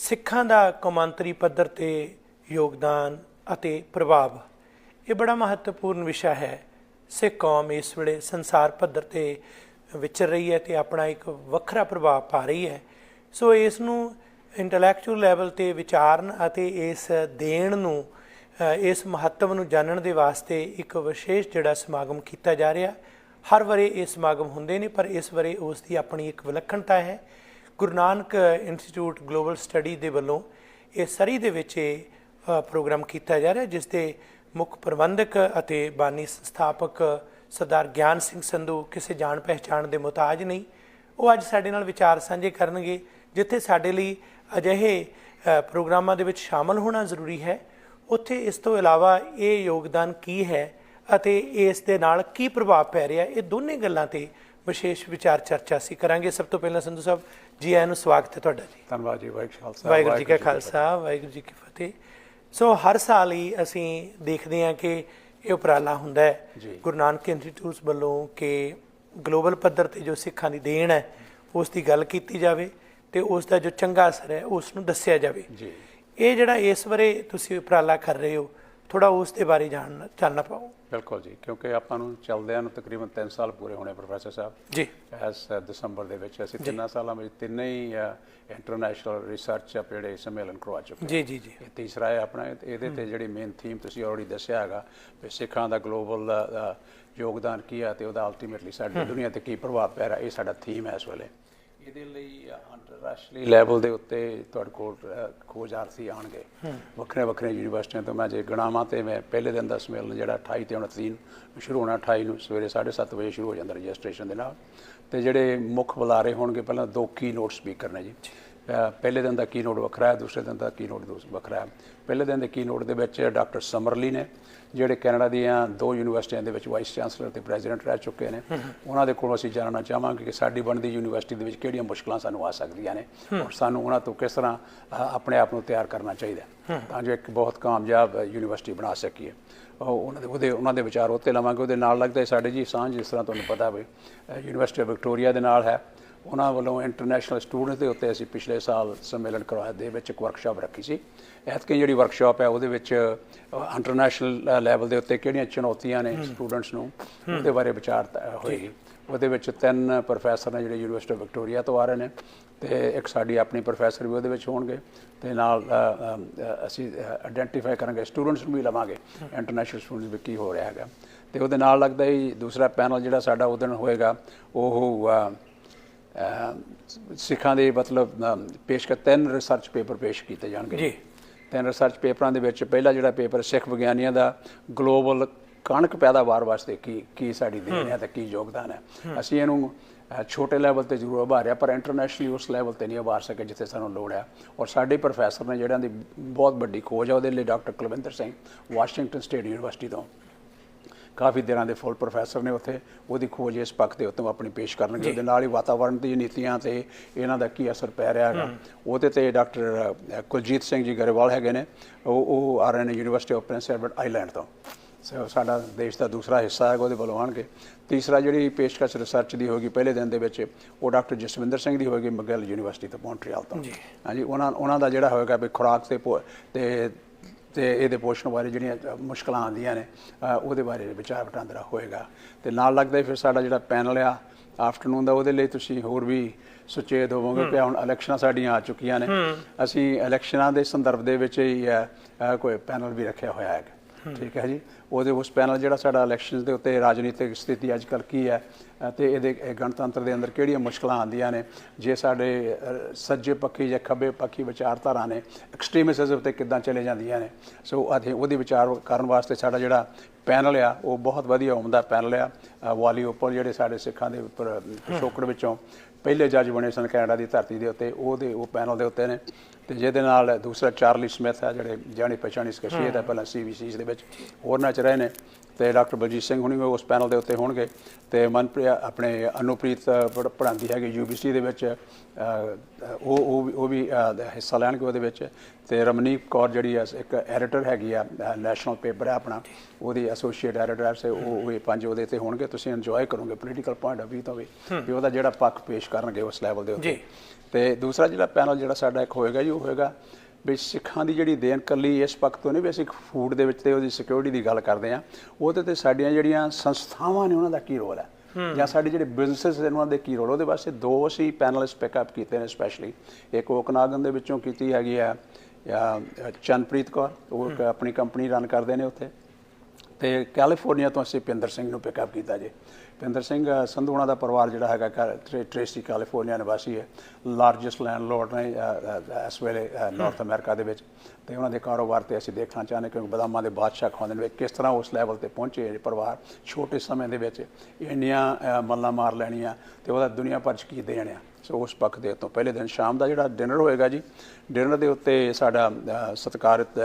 ਸਿੱਖਾਂ ਦਾ ਕੌਮਾਂਤਰੀ ਪੱਧਰ ਤੇ ਯੋਗਦਾਨ ਅਤੇ ਪ੍ਰਭਾਵ। ਇਹ ਬੜਾ ਮਹੱਤਵਪੂਰਨ ਵਿਸ਼ਾ ਹੈ। ਸਿੱਖ ਕੌਮ ਇਸ ਵੇਲੇ ਸੰਸਾਰ ਪੱਧਰ ਤੇ ਵਿਚਰ ਰਹੀ ਹੈ ਤੇ ਆਪਣਾ ਇੱਕ ਵੱਖਰਾ ਪ੍ਰਭਾਵ ਪਾ ਰਹੀ ਹੈ। ਸੋ ਇਸ ਨੂੰ ਇੰਟੈਲੈਕਚੁਅਲ ਲੈਵਲ ਤੇ ਵਿਚਾਰਨ ਅਤੇ ਇਸ ਦੇਣ ਨੂੰ ਇਸ ਮਹੱਤਵ ਨੂੰ ਜਾਣਨ ਦੇ ਵਾਸਤੇ ਇੱਕ ਵਿਸ਼ੇਸ਼ ਜਿਹੜਾ ਸਮਾਗਮ ਕੀਤਾ ਜਾ ਰਿਹਾ। ਹਰ ਵਾਰੇ ਇਹ ਸਮਾਗਮ ਹੁੰਦੇ ਨੇ, ਪਰ ਇਸ ਵਾਰੇ ਉਸ ਦੀ ਆਪਣੀ ਇੱਕ ਵਿਲੱਖਣਤਾ ਹੈ। Guru Nanak institute global study ਦੇ ਵੱਲੋਂ ਇਹ ਸਰੀ ਦੇ ਵਿੱਚ ਇਹ ਪ੍ਰੋਗਰਾਮ ਕੀਤਾ ਜਾ ਰਿਹਾ, ਜਿਸ ਦੇ ਮੁੱਖ ਪ੍ਰਬੰਧਕ ਅਤੇ ਬਾਨੀ ਸੰਸਥਾਪਕ ਸਰਦਾਰ ਗਿਆਨ ਸਿੰਘ ਸੰਧੂ ਕਿਸੇ ਜਾਣ ਪਹਿਚਾਣ ਦੇ ਮੁਤਾਜ ਨਹੀਂ। ਉਹ ਅੱਜ ਸਾਡੇ ਨਾਲ ਵਿਚਾਰ ਸਾਂਝੇ ਕਰਨਗੇ, ਜਿੱਥੇ ਸਾਡੇ ਲਈ ਅਜਿਹੇ ਪ੍ਰੋਗਰਾਮਾਂ ਦੇ ਵਿੱਚ ਸ਼ਾਮਲ ਹੋਣਾ ਜ਼ਰੂਰੀ ਹੈ। ਉੱਥੇ ਇਸ ਤੋਂ ਇਲਾਵਾ ਇਹ ਯੋਗਦਾਨ ਕੀ ਹੈ ਅਤੇ ਇਸ ਦੇ ਨਾਲ ਕੀ ਪ੍ਰਭਾਵ ਪੈ ਰਿਹਾ, ਇਹ ਦੋਨੇ ਗੱਲਾਂ ਤੇ ਵਿਸ਼ੇਸ਼ ਵਿਚਾਰ ਚਰਚਾ ਅਸੀਂ ਕਰਾਂਗੇ। ਸਭ ਤੋਂ ਪਹਿਲਾਂ ਸੰਧੂ ਸਾਹਿਬ ਜੀ ਆਇਆਂ ਨੂੰ ਸਵਾਗਤ ਹੈ ਤੁਹਾਡਾ ਜੀ। ਧੰਨਵਾਦ ਜੀ ਵਾਹਿਗੁਰੂ ਖਾਲਸਾ ਵਾਹਿਗੁਰੂ ਜੀ ਕਾ ਖਾਲਸਾ ਵਾਹਿਗੁਰੂ ਜੀ ਕੀ ਫਤਿਹ। ਸੋ ਹਰ ਸਾਲ ਹੀ ਅਸੀਂ ਦੇਖਦੇ ਹਾਂ ਕਿ ਇਹ ਉਪਰਾਲਾ ਹੁੰਦਾ ਹੈ। ਗੁਰੂ ਨਾਨਕ ਇੰਸਟੀਚਿਊਟ ਵੱਲੋਂ ਕਿ ਗਲੋਬਲ ਪੱਧਰ ਤੇ ਜੋ ਸਿੱਖਾਂ ਦੀ ਦੇਣ ਹੈ ਉਸ ਦੀ ਗੱਲ ਕੀਤੀ ਜਾਵੇ ਤੇ ਉਸ ਦਾ ਜੋ ਚੰਗਾ ਅਸਰ ਹੈ ਉਸ ਨੂੰ ਦੱਸਿਆ ਜਾਵੇ। ਜੀ। ਇਹ ਜਿਹੜਾ ਇਸ ਬਾਰੇ ਤੁਸੀਂ ਉਪਰਾਲਾ ਕਰ ਰਹੇ ਹੋ ਥੋੜਾ ਉਸ ਦੇ ਬਾਰੇ ਜਾਣਨਾ ਜਾਣਨਾ ਪਾਓ ਬਿਲਕੁਲ ਜੀ ਕਿਉਂਕਿ ਆਪਾਂ ਨੂੰ ਚੱਲਦਿਆਂ ਨੂੰ ਤਕਰੀਬਨ 3 ਸਾਲ ਪੂਰੇ ਹੋਣੇ ਪ੍ਰੋਫੈਸਰ ਸਾਹਿਬ। ਜੀ। ਐਸ ਦਸੰਬਰ ਦੇ ਵਿੱਚ ਅਸੀਂ ਤਿੰਨਾਂ ਸਾਲਾਂ ਵਿੱਚ ਤਿੰਨੇ ਹੀ ਇੰਟਰਨੈਸ਼ਨਲ ਰਿਸਰਚ ਜਿਹੜੇ ਸੰਮੇਲਨ ਕਰਵਾ ਚੁੱਕੇ ਜੀ ਜੀ ਜੀ। ਇਹ ਤੀਸਰਾ ਹੈ ਆਪਣਾ ਇਹ- ਇਹਦੇ ਤੇ ਜਿਹੜੀ ਮੇਨ ਥੀਮ ਤੁਸੀਂ ਆਲਰੇਡੀ ਦੱਸਿਆ ਹੈਗਾ ਵੀ ਸਿੱਖਾਂ ਦਾ ਗਲੋਬਲ ਯੋਗਦਾਨ ਕੀ ਹੈ ਤੇ ਉਹਦਾ ਅਲਟੀਮੇਟਲੀ ਸਾਡੀ ਦੁਨੀਆ ਤੇ ਕੀ ਪ੍ਰਭਾਵ ਪੈ ਰਿਹਾ ਇਹ ਸਾਡਾ ਥੀਮ ਹੈ ਇਸ ਵੇਲੇ। ਇਹਦੇ ਲਈ ਅੰਤਰਰਾਸ਼ਟਰੀ ਲੈਵਲ ਦੇ ਉੱਤੇ ਤੁਹਾਡੇ ਕੋਲ ਅ, ਖੋਜਾਰਥੀ ਆਣਗੇ ਵੱਖਰੇ ਵੱਖਰੇ ਯੂਨੀਵਰਸਿਟੀਆਂ ਤੋਂ ਮੈਂ ਜੇ ਗਣਾਵਾਂ ਤੇ ਮੈਂ ਪਹਿਲੇ ਦਿਨ ਦਾ ਸਮੇਲਨ ਜਿਹੜਾ 28 ਤੇ 29 ਨੂੰ ਸ਼ੁਰੂ ਹੋਣਾ 28 ਨੂੰ ਸਵੇਰੇ 7:30 ਵਜੇ ਸ਼ੁਰੂ ਹੋ ਜਾਂਦਾ ਰਜਿਸਟ੍ਰੇਸ਼ਨ ਦੇ ਨਾਲ। ਤੇ ਜਿਹੜੇ ਮੁੱਖ ਬੁਲਾਰੇ ਹੋਣਗੇ ਪਹਿਲਾਂ ਦੋ ਕੀ ਨੋਟ ਸਪੀਕਰ ਨੇ ਜੀ। ਪਹਿਲੇ ਦਿਨ ਦਾ ਕੀ ਨੋਟ ਵੱਖਰਾ ਹੈ ਦੂਸਰੇ ਦਿਨ ਦਾ ਕੀ ਨੋਟ ਵੱਖਰਾ ਹੈ। ਪਹਿਲੇ ਦਿਨ ਦੇ ਕੀ ਨੋਟ ਦੇ ਵਿੱਚ ਡਾਕਟਰ ਸਮਰਲੀ ਨੇ ਜਿਹੜੇ ਕੈਨੇਡਾ ਦੀਆਂ ਦੋ ਯੂਨੀਵਰਸਿਟੀਆਂ ਦੇ ਵਿੱਚ ਵਾਈਸ ਚਾਂਸਲਰ ਤੇ ਪ੍ਰੈਜ਼ੀਡੈਂਟ ਰਹਿ ਚੁੱਕੇ ਨੇ। ਉਹਨਾਂ ਦੇ ਕੋਲੋਂ ਅਸੀਂ ਜਾਣਨਾ ਚਾਹਾਂਗੇ ਕਿ ਸਾਡੀ ਬਣਦੀ ਯੂਨੀਵਰਸਿਟੀ ਦੇ ਵਿੱਚ ਕਿਹੜੀਆਂ ਮੁਸ਼ਕਲਾਂ ਸਾਨੂੰ ਆ ਸਕਦੀਆਂ ਨੇ ਔਰ ਸਾਨੂੰ ਉਹਨਾਂ ਤੋਂ ਕਿਸ ਤਰ੍ਹਾਂ ਆਪਣੇ ਆਪ ਨੂੰ ਤਿਆਰ ਕਰਨਾ ਚਾਹੀਦਾ ਤਾਂ ਜੋ ਇੱਕ ਬਹੁਤ ਕਾਮਯਾਬ ਯੂਨੀਵਰਸਿਟੀ ਬਣਾ ਸਕੀਏ। ਉਹ ਉਹਨਾਂ ਦੇ ਉਹਦੇ ਉਹਨਾਂ ਦੇ ਵਿਚਾਰ ਉੱਤੇ ਲਵਾਂਗੇ। ਉਹਦੇ ਨਾਲ ਲੱਗਦਾ ਸਾਡੇ ਜੀ ਸਾਂਝ ਜਿਸ ਤਰ੍ਹਾਂ ਤੁਹਾਨੂੰ ਪਤਾ ਵੀ ਯੂਨੀਵਰਸਿਟੀ ਆਫ ਵਿਕਟੋਰੀਆ ਦੇ ਨਾਲ ਹੈ। ਉਹਨਾਂ ਵੱਲੋਂ ਇੰਟਰਨੈਸ਼ਨਲ ਸਟੂਡੈਂਟਸ ਦੇ ਉੱਤੇ ਅਸੀਂ ਪਿਛਲੇ ਸਾਲ ਸੰਮੇਲਨ ਕਰਵਾਇਆ ਦੇ ਵਿੱਚ ਇੱਕ ਵਰਕਸ਼ਾਪ ਰੱਖੀ ਸੀ। ਐਤਕੀ ਜਿਹੜੀ ਵਰਕਸ਼ਾਪ ਹੈ ਉਹਦੇ ਵਿੱਚ ਇੰਟਰਨੈਸ਼ਨਲ ਲੈਵਲ ਦੇ ਉੱਤੇ ਕਿਹੜੀਆਂ ਚੁਣੌਤੀਆਂ ਨੇ ਸਟੂਡੈਂਟਸ ਨੂੰ ਉਹਦੇ ਬਾਰੇ ਵਿਚਾਰ ਹੋਏਗੀ ਉਹਦੇ ਵਿੱਚ ਤਿੰਨ ਪ੍ਰੋਫੈਸਰ ਨੇ ਜਿਹੜੇ ਯੂਨੀਵਰਸਿਟੀ ਆਫ ਵਿਕਟੋਰੀਆ ਤੋਂ ਆ ਰਹੇ ਨੇ ਤੇ ਇੱਕ ਸਾਡੀ ਆਪਣੀ ਪ੍ਰੋਫੈਸਰ ਵੀ ਉਹਦੇ ਵਿੱਚ ਹੋਣਗੇ ਤੇ ਨਾਲ ਅਸੀਂ ਆਇਡੈਂਟੀਫਾਈ ਕਰਾਂਗੇ ਸਟੂਡੈਂਟਸ ਨੂੰ ਵੀ ਲਵਾਂਗੇ ਇੰਟਰਨੈਸ਼ਨਲ ਸਟੂਡੈਂਟਸ ਵੀ ਕੀ ਹੋ ਰਿਹਾ ਹੈਗਾ। ਤੇ ਉਹਦੇ ਨਾਲ ਲੱਗਦਾ ਹੀ ਦੂਸਰਾ ਪੈਨਲ ਜਿਹੜਾ ਸਾਡਾ ਉਹਦੇ ਨਾਲ ਹੋਏਗਾ ਉਹ ਅ, ਸਿੱਖਾਂ ਦੇ ਮਤਲਬ ਪੇਸ਼ ਕਰ ਤਿੰਨ ਰਿਸਰਚ ਪੇਪਰ ਪੇਸ਼ ਕੀਤੇ ਜਾਣਗੇ। ਜੀ। ਤਿੰਨ ਰਿਸਰਚ ਪੇਪਰਾਂ ਦੇ ਵਿੱਚ ਪਹਿਲਾ ਜਿਹੜਾ ਪੇਪਰ ਸਿੱਖ ਵਿਗਿਆਨੀਆਂ ਦਾ ਗਲੋਬਲ ਕਣਕ ਪੈਦਾਵਾਰ ਵਾਸਤੇ ਕੀ ਕੀ ਸਾਡੀ ਦੇਣ ਹੈ ਤੇ ਕੀ ਯੋਗਦਾਨ ਹੈ। ਅਸੀਂ ਇਹਨੂੰ ਛੋਟੇ ਲੈਵਲ ਤੇ ਜ਼ਰੂਰ ਉਭਾਰਿਆ ਪਰ ਇੰਟਰਨੈਸ਼ਨਲੀ ਉਸ ਲੈਵਲ ਤੇ ਨਹੀਂ ਉਭਾਰ ਸਕੇ ਜਿੱਥੇ ਸਾਨੂੰ ਲੋੜ ਹੈ। ਔਰ ਸਾਡੇ ਪ੍ਰੋਫੈਸਰ ਨੇ ਜਿਹੜਿਆਂ ਦੀ ਬਹੁਤ ਵੱਡੀ ਖੋਜ ਹੈ ਉਹਦੇ ਲਈ doctor Kulwinder Singh Washington state university ਤੋਂ ਕਾਫੀ ਦਿਨਾਂ ਦੇ ਫੁੱਲ ਪ੍ਰੋਫੈਸਰ ਨੇ ਉੱਥੇ ਉਹਦੀ ਖੋਜ ਇਸ ਪੱਖ ਦੇ ਉੱਤੇ ਆਪਣੀ ਪੇਸ਼ ਕਰਨਗੇ। ਉਹਦੇ ਨਾਲ ਹੀ ਵਾਤਾਵਰਣ ਦੀ ਨੀਤੀਆਂ ਤੇ ਇਹਨਾਂ ਦਾ ਕੀ ਅਸਰ ਪੈ ਰਿਹਾ ਹੈਗਾ। ਉਹਦੇ ਤੇ ਡਾਕਟਰ ਕੁਲਜੀਤ ਸਿੰਘ ਜੀ ਗਰੇਵਾਲ ਹੈਗੇ ਨੇ। ਉਹ ਉਹ ਆ ਰਹੇ ਨੇ university of Prince Edward Island ਤੋਂ। ਸੋ ਸਾਡਾ ਦੇਸ਼ ਦਾ ਦੂਸਰਾ ਹਿੱਸਾ ਹੈਗਾ ਉਹਦੇ ਵੱਲੋਂ ਆਉਣਗੇ। ਤੀਸਰਾ ਜਿਹੜੀ ਪੇਸ਼ਕਸ਼ ਰਿਸਰਚ ਦੀ ਹੋਗੀ ਪਹਿਲੇ ਦਿਨ ਦੇ ਵਿੱਚ ਉਹ ਡਾਕਟਰ ਜਸਵਿੰਦਰ ਸਿੰਘ ਦੀ ਹੋਏਗੀ ਮਗਲ ਯੂਨੀਵਰਸਿਟੀ ਤੋਂ ਮੌਂਟਰੀਅਲ ਤੋਂ। ਹਾਂਜੀ ਉਹਨਾਂ ਉਹਨਾਂ ਦਾ ਜਿਹੜਾ ਹੋਏਗਾ ਵੀ ਖੁਰਾਕ ਤੇ ਤੇ ਤੇ ਇਹਦੇ ਪੋਸ਼ਣ ਬਾਰੇ ਜਿਹੜੀਆਂ ਮੁਸ਼ਕਲਾਂ ਆਉਂਦੀਆਂ ਨੇ ਉਹਦੇ ਬਾਰੇ ਵਿਚਾਰ ਵਟਾਂਦਰਾ ਹੋਏਗਾ। ਤੇ ਨਾਲ ਲੱਗਦਾ ਫਿਰ ਸਾਡਾ ਜਿਹੜਾ ਪੈਨਲ ਆ ਆਫਟਰਨੂਨ ਦਾ ਉਹਦੇ ਲਈ ਤੁਸੀਂ ਹੋਰ ਵੀ ਸੁਚੇਤ ਹੋਵੋਗੇ। ਕਿ ਹੁਣ ਇਲੈਕਸ਼ਨਾਂ ਸਾਡੀਆਂ ਆ ਚੁੱਕੀਆਂ ਨੇ। ਅਸੀਂ ਇਲੈਕਸ਼ਨਾਂ ਦੇ ਸੰਦਰਭ ਦੇ ਵਿੱਚ ਹੀ ਕੋਈ ਪੈਨਲ ਵੀ ਰੱਖਿਆ ਹੋਇਆ ਹੈ ਠੀਕ ਹੈ ਜੀ? ਉਹਦੇ ਉਸ ਪੈਨਲ ਜਿਹੜਾ ਸਾਡਾ ਇਲੈਕਸ਼ਨਸ ਦੇ ਉੱਤੇ ਰਾਜਨੀਤਿਕ ਸਥਿਤੀ ਅੱਜ ਕੱਲ੍ਹ ਕੀ ਹੈ? ਅ, ਤੇ ਇਹਦੇ ਇਹ ਗਣਤੰਤਰ ਦੇ ਅੰਦਰ ਕਿਹੜੀਆਂ ਮੁਸ਼ਕਲਾਂ ਆਉਂਦੀਆਂ ਨੇ? ਜੇ ਸਾਡੇ ਸੱਜੇ ਪੱਖੀ ਜਾਂ ਖੱਬੇ ਪੱਖੀ ਵਿਚਾਰਧਾਰਾ ਨੇ ਐਕਸਟ੍ਰੀਮਿਜ਼ਮ ਤੇ ਕਿੱਦਾਂ ਚਲੇ ਜਾਂਦੀਆਂ ਨੇ? ਸੋ ਅਸੀਂ ਉਹਦੇ ਵਿਚਾਰ ਕਰਨ ਵਾਸਤੇ ਸਾਡਾ ਜਿਹੜਾ ਪੈਨਲ ਆ ਉਹ ਬਹੁਤ ਵਧੀਆ ਉਮਦਾ ਪੈਨਲ ਆ। ਵਾਲੀ ਉੱਪਰ ਜਿਹੜੇ ਸਾਡੇ ਸਿੱਖਾਂ ਦੇ ਉੱਪਰ ਪਿਛੋਕੜ ਵਿੱਚੋਂ ਪਹਿਲੇ ਜੱਜ ਬਣੇ ਸਨ ਕੈਨੇਡਾ ਦੀ ਧਰਤੀ ਦੇ ਉੱਤੇ ਉਹਦੇ ਉਹ ਪੈਨਲ ਦੇ ਉੱਤੇ ਨੇ। ਤੇ ਜਿਹਦੇ ਨਾਲ ਦੂਸਰਾ ਚਾਰਲੀ ਸਮਿਥ ਹੈ, ਜਿਹੜੇ ਜਾਣੀ ਪਛਾਣੀ ਸ਼ਖਸੀਅਤ ਹੈ ਪਹਿਲਾਂ ਸੀਬੀਸੀ ਦੇ ਵਿੱਚ ਹੋਰ ਚ ਰਹੇ ਨੇ। ਤੇ ਡਾਕਟਰ ਬਲਜੀਤ ਸਿੰਘ ਹੁਣੀ ਵੀ ਉਸ ਪੈਨਲ ਦੇ ਉੱਤੇ ਹੋਣਗੇ ਤੇ ਮਨਪ੍ਰੀਤ ਆਪਣੇ ਅਨੁਪ੍ਰੀਤ ਪੜ੍ਹਾਉਂਦੀ ਹੈਗੀ ਯੂਬੀਸੀ ਦੇ ਵਿੱਚ ਉਹ ਉਹ ਵੀ- ਉਹ ਵੀ ਹਿੱਸਾ ਲੈਣਗੇ ਉਹਦੇ ਵਿੱਚ ਤੇ ਰਮਨੀਤ ਕੌਰ ਜਿਹੜੀ ਆ ਇੱਕ ਐਡੀਟਰ ਹੈਗੀ ਆ ਨੈਸ਼ਨਲ ਪੇਪਰ ਹੈ ਆਪਣਾ ਉਹਦੀ ਐਸੋਸੀਏਟ ਐਡੀਟਰ ਹੈ ਸੇ ਉਹ ਇਹ ਪੰਜ ਉਹਦੇ ਤੇ ਹੋਣਗੇ ਤੁਸੀਂ ਇੰਜੋਏ ਕਰੋਗੇ ਪੋਲੀਟੀਕਲ ਪੁਆਇੰਟ ਆਫ View ਤੋਂ ਵੀ ਵੀ ਉਹਦਾ ਜਿਹੜਾ ਪੱਖ ਪੇਸ਼ ਕਰਨਗੇ ਉਸ ਲੈਵਲ ਦੇ ਉੱਤੇ। ਤੇ ਦੂਸਰਾ ਜਿਹੜਾ ਪੈਨਲ ਜਿਹੜਾ ਸਾਡਾ ਇੱਕ ਹੋਏਗਾ ਜੀ ਉਹ ਹੋਏਗਾ ਵੀ ਸਿੱਖਾਂ ਦੀ ਜਿਹੜੀ ਦੇਣ ਕੱਲੀ ਇਸ ਪੱਖ ਤੋਂ ਨਹੀਂ ਵੀ ਅਸੀਂ ਫੂਡ ਦੇ ਵਿੱਚ ਤੇ ਉਹਦੀ ਸਿਕਿਉਰਿਟੀ ਦੀ ਗੱਲ ਕਰਦੇ ਆ ਉਹਦੇ ਤੇ ਸਾਡੀਆਂ ਜਿਹੜੀਆਂ ਸੰਸਥਾਵਾਂ ਨੇ ਉਹਨਾਂ ਦਾ ਕੀ ਰੋਲ ਹੈ? ਜਾਂ ਸਾਡੇ ਜਿਹੜੇ ਬਿਜ਼ਨੈਸਸ ਨੇ ਉਹਨਾਂ ਦੇ ਕੀ ਰੋਲ? ਉਹਦੇ ਵਾਸਤੇ ਦੋ ਅਸੀਂ ਪੈਨਲਿਸਟ ਪਿਕਅਪ ਕੀਤੇ ਨੇ ਸਪੈਸ਼ਲੀ ਇੱਕ ਓਕਨਾਗਨ ਦੇ ਵਿੱਚੋਂ ਕੀਤੀ ਹੈਗੀ ਆ ਜਾਂ ਚੰਨਪ੍ਰੀਤ ਕੌਰ ਉਹ ਆਪਣੀ ਕੰਪਨੀ ਰਨ ਕਰਦੇ ਨੇ ਉੱਥੇ। ਤੇ ਕੈਲੀਫੋਰਨੀਆ ਤੋਂ ਅਸੀਂ ਪਿੰਦਰ ਸਿੰਘ ਨੂੰ ਪਿਕਅਪ ਕੀਤਾ ਜੀ। ਪਿੰਦਰ ਸਿੰਘ ਅ, ਸੰਧੂ ਉਹਨਾਂ ਦਾ ਪਰਿਵਾਰ ਜਿਹੜਾ ਹੈਗਾ ਕੈ- ਟਰੇ- ਟ੍ਰੇਸੀ ਕੈਲੀਫੋਰਨੀਆ ਨਿਵਾਸੀ ਹੈ। ਲਾਰਜੈਸਟ ਲੈਂਡਲੋਰਡ ਨੇ ਇਸ ਵੇਲੇ ਨਾਰਥ ਅਮਰੀਕਾ ਦੇ ਵਿੱਚ। ਤੇ ਉਹਨਾਂ ਦੇ ਕਾਰੋਬਾਰ ਤੇ ਅਸੀਂ ਦੇਖਣਾ ਚਾਹੁੰਦੇ ਕਿਉਂਕਿ ਬਦਾਮਾਂ ਦੇ ਬਾਦਸ਼ਾਹ ਖਾਂਦੇ ਨੇ ਕਿਸ ਤਰ੍ਹਾਂ ਉਸ ਲੈਵਲ ਤੇ ਪਹੁੰਚੇ ਇਹ ਪਰਿਵਾਰ ਛੋਟੇ ਸਮੇਂ ਦੇ ਵਿੱਚ। ਇੰਨੀਆਂ ਮੱਲਾਂ ਮਾਰ ਲੈਣੀਆਂ ਤੇ ਉਹਦਾ ਦੁਨੀਆ ਭਰ ਚ ਕੀ ਦੇਣਿਆ ਸੋ ਉਸ ਪੱਖ ਦੇ ਉੱਤੋਂ ਪਹਿਲੇ ਦਿਨ ਸ਼ਾਮ ਦਾ ਜਿਹੜਾ ਡਿਨਰ ਹੋਏਗਾ ਜੀ ਡਿਨਰ ਦੇ ਉੱਤੇ ਸਾਡਾ ਅ, ਸਤਿਕਾਰਤ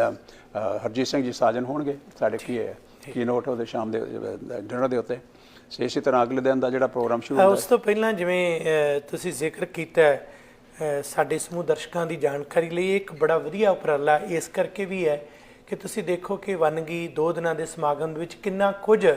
ਹਰਜੀਤ ਸਿੰਘ ਜੀ ਸਾਜਨ ਹੋਣਗੇ। ਸਾਡੇ ਕੀ ਹੈ? ਕੀ ਨੋਟ ਉਹਦੇ ਸ਼ਾਮ ਦੇ ਡਿਨਰ ਦੇ ਉੱਤੇ। ਸੋ ਇਸੇ ਤਰ੍ਹਾਂ ਅਗਲੇ ਦਿਨ ਦਾ ਜਿਹੜਾ ਪ੍ਰੋਗਰਾਮ ਸ਼ੁਰੂ ਹੁੰਦਾ ਉਸ ਤੋਂ ਪਹਿਲਾਂ ਜਿਵੇਂ ਤੁਸੀਂ ਜ਼ਿਕਰ ਕੀਤਾ ਸਾਡੇ ਸਮੂਹ ਦਰਸ਼ਕਾਂ ਦੀ ਜਾਣਕਾਰੀ ਲਈ ਇੱਕ ਬੜਾ ਵਧੀਆ ਉਪਰਾਲਾ ਇਸ ਕਰਕੇ ਵੀ ਹੈ ਕਿ ਤੁਸੀਂ ਦੇਖੋ ਕਿ ਵਨਗੀ ਦੋ ਦਿਨਾਂ ਦੇ ਸਮਾਗਮ ਦੇ ਵਿੱਚ ਕਿੰਨਾ ਕੁਝ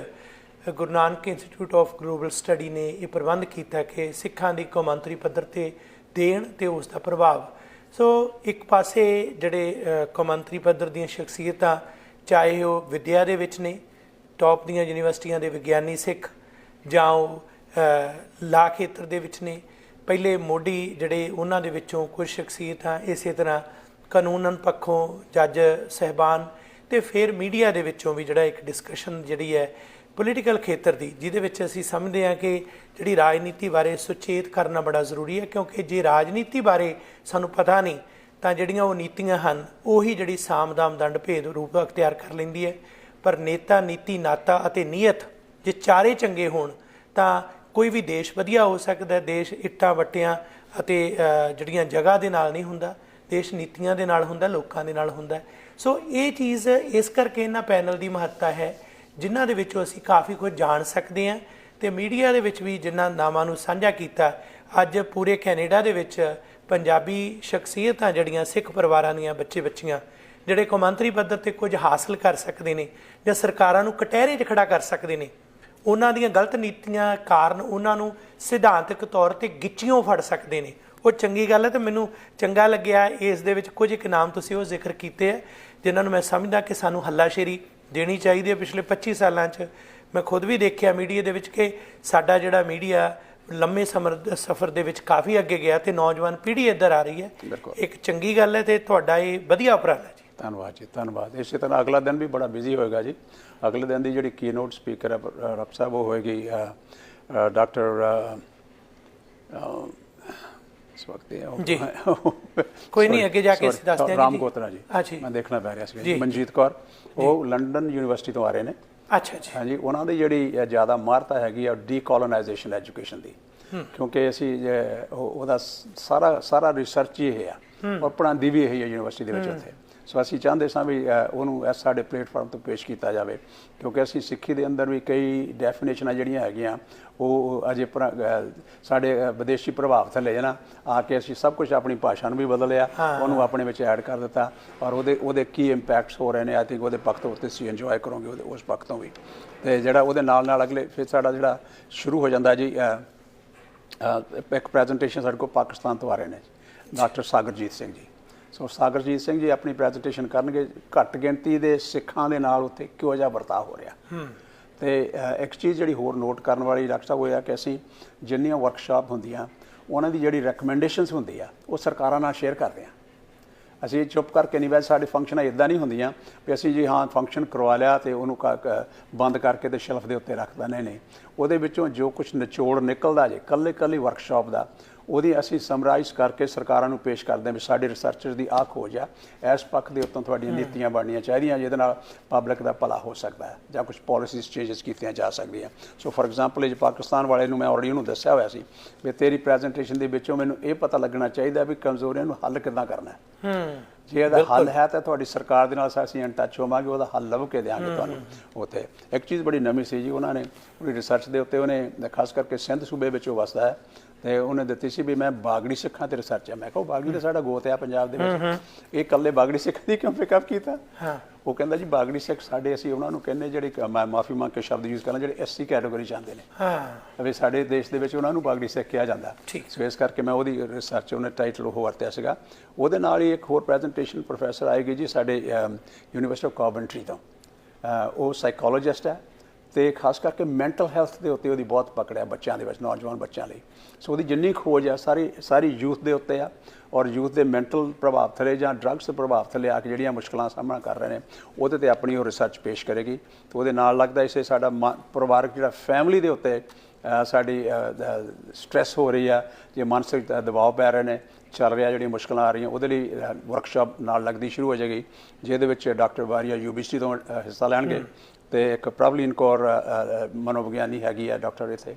Guru Nanak institute of global study ਨੇ ਇਹ ਪ੍ਰਬੰਧ ਕੀਤਾ ਕਿ ਸਿੱਖਾਂ ਦੀ ਕੌਮਾਂਤਰੀ ਪੱਧਰ ਤੇ ਦੇਣ ਤੇ ਉਸ ਦਾ ਪ੍ਰਭਾਵ। ਸੋ ਇੱਕ ਪਾਸੇ ਜਿਹੜੇ ਕੌਮਾਂਤਰੀ ਪੱਧਰ ਦੀਆਂ ਸ਼ਖਸੀਅਤਾਂ ਚਾਹੇ ਉਹ ਵਿਦਿਆ ਦੇ ਵਿੱਚ ਨੇ ਟੌਪ ਦੀਆਂ ਯੂਨੀਵਰਸਿਟੀਆਂ ਦੇ ਵਿਗਿਆਨੀ ਸਿੱਖ ਜਾਂ ਉਹ ਲਾ ਖੇਤਰ ਦੇ ਵਿੱਚ ਨੇ, ਪਹਿਲੇ ਮੋਢੀ ਜਿਹੜੇ ਉਹਨਾਂ ਦੇ ਵਿੱਚੋਂ ਕੁਝ ਸ਼ਖਸੀਅਤਾਂ ਇਸੇ ਤਰ੍ਹਾਂ ਕਾਨੂੰਨਨ ਪੱਖੋਂ ਜੱਜ ਸਹਿਬਾਨ ਤੇ ਫਿਰ ਮੀਡੀਆ ਦੇ ਵਿੱਚੋਂ ਵੀ ਜਿਹੜਾ ਇੱਕ ਡਿਸਕਸ਼ਨ ਜਿਹੜੀ ਹੈ ਪੋਲੀਟੀਕਲ ਖੇਤਰ ਦੀ, ਜਿਹਦੇ ਵਿੱਚ ਅਸੀਂ ਸਮਝਦੇ ਹਾਂ ਕਿ ਜਿਹੜੀ ਰਾਜਨੀਤੀ ਬਾਰੇ ਸੁਚੇਤ ਕਰਨਾ ਬੜਾ ਜ਼ਰੂਰੀ ਹੈ ਕਿਉਂਕਿ ਜੇ ਰਾਜਨੀਤੀ ਬਾਰੇ ਸਾਨੂੰ ਪਤਾ ਨਹੀਂ ਤਾਂ ਜਿਹੜੀਆਂ ਉਹ ਨੀਤੀਆਂ ਹਨ, ਉਹੀ ਜਿਹੜੀ ਸਾਮਦਾਮ ਦੰਡ ਭੇਦ ਰੂਪ ਅਖਤਿਆਰ ਕਰ ਲੈਂਦੀ ਹੈ। ਪਰ ਨੇਤਾ, ਨੀਤੀ, ਨਾਤਾ ਅਤੇ ਨੀਅਤ ਜੇ ਚਾਰੇ ਚੰਗੇ ਹੋਣ, ਤਾਂ ਕੋਈ ਵੀ ਦੇਸ਼ ਵਧੀਆ ਹੋ ਸਕਦਾ ਹੈ। ਦੇਸ਼ ਇੱਟਾਂ, ਵੱਟਿਆਂ ਅਤੇ ਜਿਹੜੀਆਂ ਜਗ੍ਹਾ ਦੇ ਨਾਲ ਨਹੀਂ ਹੁੰਦਾ, ਦੇਸ਼ ਨੀਤੀਆਂ ਦੇ ਨਾਲ ਹੁੰਦਾ, ਲੋਕਾਂ ਦੇ ਨਾਲ ਹੁੰਦਾ ਸੋ ਇਹ ਚੀਜ਼ ਇਸ ਕਰਕੇ ਇਹਨਾਂ ਪੈਨਲ ਦੀ ਮਹੱਤਤਾ ਹੈ, ਜਿਨ੍ਹਾਂ ਦੇ ਵਿੱਚੋਂ ਅਸੀਂ ਕਾਫੀ ਕੁਝ ਜਾਣ ਸਕਦੇ ਹਾਂ ਤੇ ਮੀਡੀਆ ਦੇ ਵਿੱਚ ਵੀ ਜਿਨ੍ਹਾਂ ਨਾਮਾਂ ਨੂੰ ਸਾਂਝਾ ਕੀਤਾ, ਅੱਜ ਪੂਰੇ ਕੈਨੇਡਾ ਦੇ ਵਿੱਚ ਪੰਜਾਬੀ ਸ਼ਖਸੀਅਤਾਂ ਜਿਹੜੀਆਂ ਸਿੱਖ ਪਰਿਵਾਰਾਂ ਦੀਆਂ ਬੱਚੇ ਬੱਚੀਆਂ ਜਿਹੜੇ ਕੌਮਾਂਤਰੀ ਪੱਧਰ ਤੇ ਕੁਝ ਹਾਸਲ ਕਰ ਸਕਦੇ ਨੇ ਜਾਂ ਸਰਕਾਰਾਂ ਨੂੰ ਕਟਹਿਰੇ 'ਚ ਖੜਾ ਕਰ ਸਕਦੇ ਨੇ, ਉਹਨਾਂ ਦੀਆਂ ਗਲਤ ਨੀਤੀਆਂ ਕਾਰਨ ਉਹਨਾਂ ਨੂੰ ਸਿਧਾਂਤਕ ਤੌਰ ਤੇ ਗਿੱਚਿਓਂ ਫੜ ਸਕਦੇ ਨੇ। ਉਹ ਚੰਗੀ ਗੱਲ ਹੈ ਤੇ ਮੈਨੂੰ ਚੰਗਾ ਲੱਗਿਆ ਇਸ ਦੇ ਵਿੱਚ ਕੁਝ ਇੱਕ ਨਾਮ ਤੁਸੀਂ ਉਹ ਜ਼ਿਕਰ ਕੀਤੇ ਹੈ, ਜਿਨ੍ਹਾਂ ਨੂੰ ਮੈਂ ਸਮਝਦਾ ਕਿ ਸਾਨੂੰ ਹੱਲਾਸ਼ੇਰੀ ਦੇਣੀ ਚਾਹੀਦੀ ਹੈ। ਪਿਛਲੇ 25 ਸਾਲਾਂ 'ਚ ਮੈਂ ਖੁਦ ਵੀ ਦੇਖਿਆ ਮੀਡੀਆ ਦੇ ਵਿੱਚ ਕਿ ਸਾਡਾ ਜਿਹੜਾ ਮੀਡੀਆ ਲੰਮੇ ਸਮਰ ਸਫ਼ਰ ਦੇ ਵਿੱਚ ਕਾਫੀ ਅੱਗੇ ਗਿਆ ਤੇ ਨੌਜਵਾਨ ਪੀੜ੍ਹੀ ਇੱਧਰ ਆ ਰਹੀ ਹੈ। ਇੱਕ ਚੰਗੀ ਗੱਲ ਹੈ ਤੇ ਤੁਹਾਡਾ ਇਹ ਵਧੀਆ ਉਪਰਾਲਾ ਹੈ ਜੀ ਧੰਨਵਾਦ ਜੀ ਧੰਨਵਾਦ ਇਸੇ ਤਰ੍ਹਾਂ ਅਗਲਾ ਦਿਨ ਵੀ ਬੜਾ ਬਿਜ਼ੀ ਹੋਏਗਾ ਜੀ ਅਗਲੇ ਦਿਨ ਦੀ ਜਿਹੜੀ ਕੀਨੋਟ ਸਪੀਕਰ ਹੈ ਰਬ ਸਾਹਿਬ ਉਹ ਹੋਏਗੀ ਡਾਕਟਰ ਇਸ ਵਕਤ ਇਹ ਉਹ- ਜੀ। ਕੋਈ ਨਹੀਂ, ਅੱਗੇ ਜਾ ਕੇ ਦੱਸਦੇ ਹਾਂ ਜੀ। ਰਾਮ ਗੋਤਰਾ ਜੀ। ਮੈਂ ਦੇਖਣਾ ਪੈ ਰਿਹਾ ਸੀ ਜੀ। ਮਨਜੀਤ ਕੌਰ ਉਹ ਲੰਡਨ ਯੂਨੀਵਰਸਿਟੀ ਤੋਂ ਆ ਰਹੇ ਨੇ ਅੱਛਾ ਜੀ ਹਾਂਜੀ ਉਹਨਾਂ ਦੀ ਜਿਹੜੀ ਜ਼ਿਆਦਾ ਮਾਰਤਾ ਹੈਗੀ ਆ ਡੀਕੋਲੋਨਾਈਜੇਸ਼ਨ ਐਜੂਕੇਸ਼ਨ ਦੀ। ਕਿਉਂਕਿ ਅਸੀਂ ਉਹਦਾ ਸਾਰਾ ਸਾਰਾ ਰਿਸਰਚ ਹੀ ਇਹ ਆ। ਔਰ ਪੜ੍ਹਾਉਂਦੀ ਵੀ ਇਹ ਹੈ ਯੂਨੀਵਰਸਿਟੀ ਦੇ ਵਿੱਚ ਉੱਥੇ। ਸੋ ਅਸੀਂ ਚਾਹੁੰਦੇ ਸਾਂ ਵੀ ਉਹਨੂੰ ਇਸ ਸਾਡੇ ਪਲੇਟਫਾਰਮ ਤੋਂ ਪੇਸ਼ ਕੀਤਾ ਜਾਵੇ। ਕਿਉਂਕਿ ਅਸੀਂ ਸਿੱਖੀ ਦੇ ਅੰਦਰ ਵੀ ਕਈ ਡੈਫੀਨੇਸ਼ਨਾਂ ਜਿਹੜੀਆਂ ਹੈਗੀਆਂ ਉਹ ਅਜੇ ਸਾਡੇ ਵਿਦੇਸ਼ੀ ਪ੍ਰਭਾਵ ਥੱਲੇ ਹੈ ਨਾ। ਆ ਕੇ ਅਸੀਂ ਸਭ ਕੁਝ ਆਪਣੀ ਭਾਸ਼ਾ ਨੂੰ ਵੀ ਬਦਲ ਲਿਆ ਉਹਨੂੰ ਆਪਣੇ ਵਿੱਚ ਐਡ ਕਰ ਦਿੱਤਾ। ਔਰ ਉਹਦੇ ਉਹਦੇ ਕੀ ਇੰਪੈਕਟਸ ਹੋ ਰਹੇ ਨੇ। ਆਈ ਥਿੰਕ ਉਹਦੇ ਪੱਖ ਤੋਂ ਉੱਤੇ ਤੁਸੀਂ ਇੰਜੋਏ ਕਰੋਗੇ ਉਹਦੇ ਉਸ ਪੱਖ ਤੋਂ ਵੀ। ਤੇ ਜਿਹੜਾ ਉਹਦੇ ਨਾਲ ਨਾਲ ਅਗਲੇ ਫਿਰ ਸਾਡਾ ਜਿਹੜਾ ਸ਼ੁਰੂ ਹੋ ਜਾਂਦਾ ਜੀ ਇੱਕ ਪ੍ਰੈਜੈਂਟੇਸ਼ਨ ਸਾਡੇ ਕੋਲ ਪਾਕਿਸਤਾਨ ਤੋਂ ਆ ਰਹੇ ਨੇ। ਡਾਕਟਰ ਸਾਗਰਜੀਤ ਸਿੰਘ ਜੀ। ਸੋ ਸਾਗਰਜੀਤ ਸਿੰਘ ਜੀ ਆਪਣੀ ਪ੍ਰੈਜੈਂਟੇਸ਼ਨ ਕਰਨਗੇ। ਘੱਟ ਗਿਣਤੀ ਦੇ ਸਿੱਖਾਂ ਦੇ ਨਾਲ ਉੱਥੇ ਕਿਹੋ ਜਿਹਾ ਵਰਤਾਅ ਹੋ ਰਿਹਾ। ਤੇ ਇੱਕ ਚੀਜ਼ ਜਿਹੜੀ ਹੋਰ ਨੋਟ ਕਰਨ ਵਾਲੀ ਡਾਕਟਰ ਸਾਹਿਬ ਉਹ ਇਹ ਆ ਕਿ ਅਸੀਂ ਜਿੰਨੀਆਂ ਵਰਕਸ਼ਾਪ ਹੁੰਦੀਆਂ ਉਹਨਾਂ ਦੀ ਜਿਹੜੀ ਰეკਮੈਂਡੇਸ਼ਨਸ ਹੁੰਦੀ ਆ ਉਹ ਸਰਕਾਰਾਂ ਨਾਲ ਸ਼ੇਅਰ ਕਰਦੇ ਆ ਅਸੀਂ ਚੁੱਪ ਕਰਕੇ ਨਹੀਂ ਬੈ ਸਾਡੇ ਫੰਕਸ਼ਨਾਂ ਇਦਾਂ ਨਹੀਂ ਹੁੰਦੀਆਂ ਵੀ ਅਸੀਂ ਜੀ ਹਾਂ ਫੰਕਸ਼ਨ ਕਰਵਾ ਲਿਆ ਤੇ ਉਹਨੂੰ ਬੰਦ ਕਰਕੇ ਤੇ ਸ਼ੈਲਫ ਦੇ ਉੱਤੇ ਰੱਖਦਾ ਨਹੀਂ ਨਹੀਂ ਉਹਦੇ ਵਿੱਚੋਂ ਜੋ ਕੁਝ ਨਿਚੋੜ ਨਿਕਲਦਾ ਜੇ ਕੱਲੇ ਕੱਲੇ ਵਰਕਸ਼ਾਪ ਦਾ ਉਹਦੀ ਅਸੀਂ ਸਮਰਾਈਜ਼ ਕਰਕੇ ਸਰਕਾਰਾਂ ਨੂੰ ਪੇਸ਼ ਕਰਦੇ ਹਾਂ ਵੀ ਸਾਡੇ ਰਿਸਰਚਰ ਦੀ ਆਹ ਖੋਜ ਆ ਇਸ ਪੱਖ ਦੇ ਉੱਤੋਂ ਤੁਹਾਡੀਆਂ ਨੀਤੀਆਂ ਬਣਨੀਆਂ ਚਾਹੀਦੀਆਂ ਜਿਹਦੇ ਨਾਲ ਪਬਲਿਕ ਦਾ ਭਲਾ ਹੋ ਸਕਦਾ ਹੈ ਜਾਂ ਕੁਝ ਪਾਲਿਸੀਜ਼ ਚੇਂਜਸ ਕੀਤੀਆਂ ਜਾ ਸਕਦੀਆਂ। ਸੋ ਫੋਰ ਐਗਜ਼ਾਮਪਲ 'ਚ ਪਾਕਿਸਤਾਨ ਵਾਲੇ ਨੂੰ ਮੈਂ ਆਲਰੇਡੀ ਉਹਨੂੰ ਦੱਸਿਆ ਹੋਇਆ ਸੀ ਵੀ ਤੇਰੀ ਪ੍ਰੈਜੈਂਟੇਸ਼ਨ ਦੇ ਵਿੱਚੋਂ ਮੈਨੂੰ ਇਹ ਪਤਾ ਲੱਗਣਾ ਚਾਹੀਦਾ ਵੀ ਕਮਜ਼ੋਰੀਆਂ ਨੂੰ ਹੱਲ ਕਿੱਦਾਂ ਕਰਨਾ ਹੈ। ਹੂੰ ਜੇ ਇਹਦਾ ਹੱਲ ਹੈ ਤਾਂ ਤੁਹਾਡੀ ਸਰਕਾਰ ਦੇ ਨਾਲ ਅਸੀਂ ਇਨ ਟੱਚ ਹੋਵਾਂਗੇ ਉਹਦਾ ਹੱਲ ਲੱਭ ਕੇ ਦੇਵਾਂਗੇ ਤੁਹਾਨੂੰ ਉੱਥੇ। ਇੱਕ ਚੀਜ਼ ਬੜੀ ਨਵੀਂ ਸੀ ਜੀ ਉਹਨਾਂ ਨੇ ਉਹਦੀ ਰਿਸਰਚ ਦੇ ਉੱਤੇ ਉਹਨੇ ਖਾਸ ਕਰਕੇ ਸਿੰਧ ਸੂਬੇ ਵਿੱਚ ਉਹ ਵਸਦਾ ਹੈ ਤੇ ਉਹਨੇ ਦਿੱਤੀ ਸੀ ਵੀ ਮੈਂ ਬਾਗੜੀ ਸਿੱਖਾਂ ਤੇ ਰਿਸਰਚ ਹੈ ਮੈਂ ਕਿਹਾ ਬਾਗੜੀ ਤਾਂ ਸਾਡਾ ਗੋਤ ਹੈ ਪੰਜਾਬ ਦੇ ਵਿੱਚ। ਇਹ ਇਕੱਲੇ ਬਾਗੜੀ ਸਿੱਖ ਦੀ ਕਿਉਂ ਪਿਕਅਪ ਕੀਤਾ? ਹਾਂ। ਉਹ ਕਹਿੰਦਾ ਜੀ ਬਾਗੜੀ ਸਿੱਖ ਸਾਡੇ ਅਸੀਂ ਉਹਨਾਂ ਨੂੰ ਕਹਿੰਦੇ ਜਿਹੜੇ ਮੈਂ ਮਾਫੀ ਮੰਗ ਕੇ ਸ਼ਬਦ ਯੂਜ਼ ਕਰਾਂ ਜਿਹੜੇ ਐਸਸੀ ਕੈਟਾਗਰੀ ਚ ਆਉਂਦੇ ਨੇ। ਹਾਂ। ਵੀ ਸਾਡੇ ਦੇਸ਼ ਦੇ ਵਿੱਚ ਉਹਨਾਂ ਨੂੰ ਬਾਗੜੀ ਸਿੱਖ ਕਿਹਾ ਜਾਂਦਾ। ਠੀਕ। ਸੋ ਇਸ ਕਰਕੇ ਮੈਂ ਉਹਦੀ ਰਿਸਰਚ ਉਹਨੇ ਟਾਈਟਲ ਉਹ ਵਰਤਿਆ ਸੀਗਾ। ਉਹਦੇ ਨਾਲ ਹੀ ਇੱਕ ਹੋਰ ਪ੍ਰੈਜੈਂਟੇਸ਼ਨ ਪ੍ਰੋਫੈਸਰ ਆਏਗੀ ਜੀ ਸਾਡੇ ਯੂਨੀਵਰਸਿਟੀ ਆਫ ਕਾਵੈਂਟਰੀ ਤੋਂ। ਉਹ ਸਾਈਕੋਲੋਜਿਸਟ ਹੈ। ਤੇ ਖਾਸ ਕਰਕੇ ਮੈਂਟਲ ਹੈਲਥ ਦੇ ਉੱਤੇ ਉਹਦੀ ਬਹੁਤ ਪਕੜ ਹੈ ਬੱਚਿਆਂ ਦੇ ਵਿੱਚ, ਨੌਜਵਾਨ ਬੱਚਿਆਂ ਲਈ। ਸੋ ਉਹਦੀ ਜਿੰਨੀ ਖੋਜ ਆ ਸਾਰੀ ਸਾਰੀ ਯੂਥ ਦੇ ਉੱਤੇ ਆ ਔਰ ਯੂਥ ਦੇ ਮੈਂਟਲ ਪ੍ਰਭਾਵ ਥਲੇ ਜਾਂ ਡਰੱਗਸ ਦੇ ਪ੍ਰਭਾਵ ਥਲੇ ਆ ਕੇ ਜਿਹੜੀਆਂ ਮੁਸ਼ਕਲਾਂ ਦਾ ਸਾਹਮਣਾ ਕਰ ਰਹੇ ਨੇ, ਉਹਦੇ ਤੇ ਆਪਣੀ ਉਹ ਰਿਸਰਚ ਪੇਸ਼ ਕਰੇਗੀ। ਤੇ ਉਹਦੇ ਨਾਲ ਲੱਗਦਾ ਇਸੇ ਸਾਡਾ ਮਾ- ਪਰਿਵਾਰਕ ਜਿਹੜਾ ਫੈਮਿਲੀ ਦੇ ਉੱਤੇ ਸਾਡੀ ਸਟ੍ਰੈਸ ਹੋ ਰਹੀ ਆ, ਜੇ ਮਾਨਸਿਕ ਦਬਾਅ ਪੈ ਰਹੇ ਨੇ, ਚੱਲ ਰਿਹਾ ਜਿਹੜੀਆਂ ਮੁਸ਼ਕਲਾਂ ਆ ਰਹੀਆਂ, ਉਹਦੇ ਲਈ ਵਰਕਸ਼ਾਪ ਨਾਲ ਲੱਗਦੀ ਸ਼ੁਰੂ ਹੋ ਜਾਏਗੀ, ਜਿਹਦੇ ਵਿੱਚ ਡਾਕਟਰ ਵਾਰੀਆ ਯੂਬੀਸੀ ਤੋਂ ਹਿੱਸਾ ਲੈਣਗੇ। ਤੇ ਇੱਕ ਪ੍ਰਭਲੀਨ ਕੌਰ ਮਨੋਵਿਗਿਆਨੀ ਹੈਗੀ ਆ ਡਾਕਟਰ ਇੱਥੇ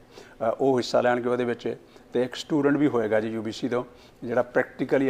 ਉਹ ਹਿੱਸਾ ਲੈਣਗੇ ਉਹਦੇ ਵਿੱਚ ਤੇ ਇੱਕ ਸਟੂਡੈਂਟ ਵੀ ਹੋਏਗਾ ਜੀ ਯੂਬੀਸੀ ਤੋਂ, ਜਿਹੜਾ ਪ੍ਰੈਕਟੀਕਲੀ